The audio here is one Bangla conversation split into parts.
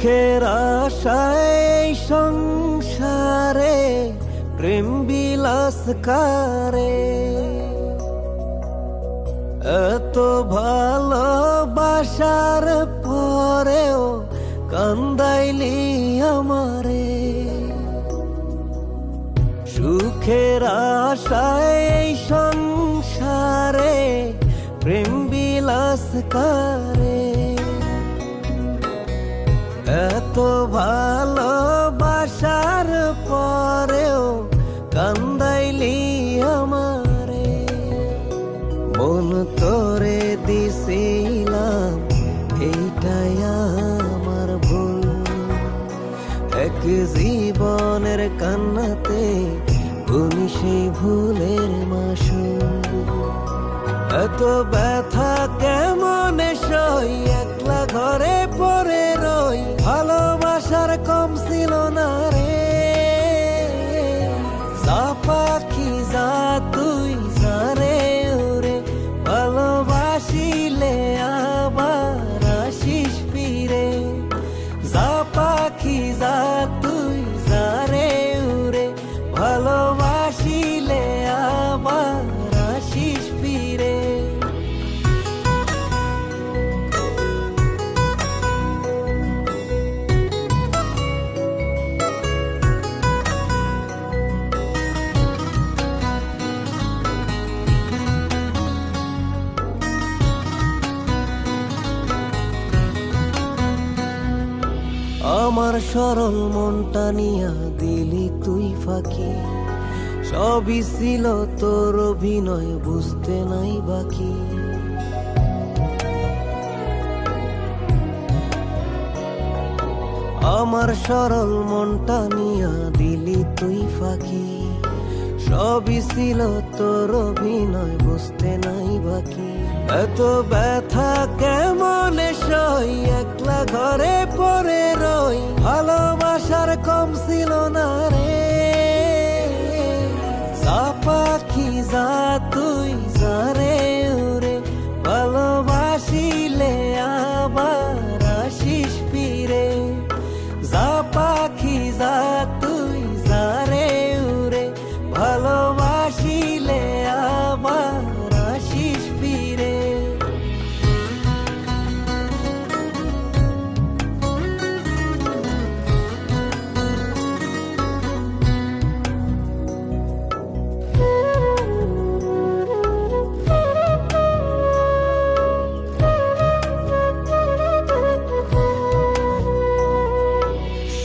সুখের আশায় সংসারে প্রেম বিলাস কারে এত ভালোবাসার পরেও কান্দাইলি আমারে। সুখের আশায় ভালোবাসার পরেও কান্দাইলি আমারে। মন তোরে দিছিলাম, এইটাই আমার ভুল। এক জীবনের কান্নাতে গুনি সেই ভুলের মাসুল। এত ব্যথা কেমন আমার সরল মনটা নিয়া দিলি তুই ফাঁকি। সবই ছিল তোর অভিনয়, বুঝতে নাই বাকি। আমার সরল মনটা নিয়া দিলি তুই ফাঁকি। সবই ছিল তোর অভিনয়, বুঝতে নাই বাকি। এত ব্যথা কেমন সই একলা ঘরে পড়ে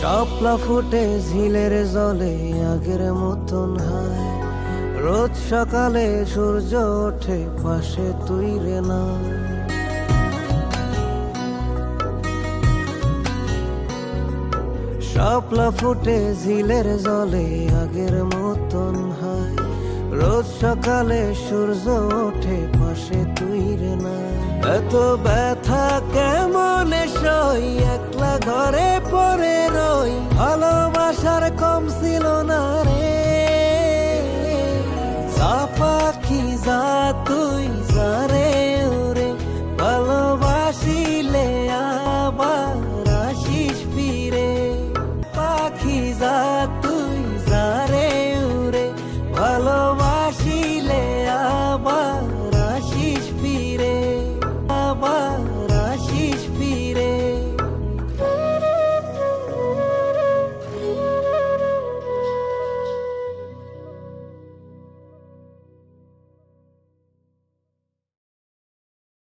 শাপলা ফুটে ঝিলের জলে, আগের মতন হায়। রোজ সকালে সূর্য ওঠে, পাশে তুই রে না। শাপলা ফুটে ঝিলের জলে, আগের মতন হায়। রোজ সকালে সূর্য ওঠে, পাশে তুই রে না। এত ব্যথা কেমন সই একলা ঘরে পড়ে ভালোবাসার কম ছিল না রে। রে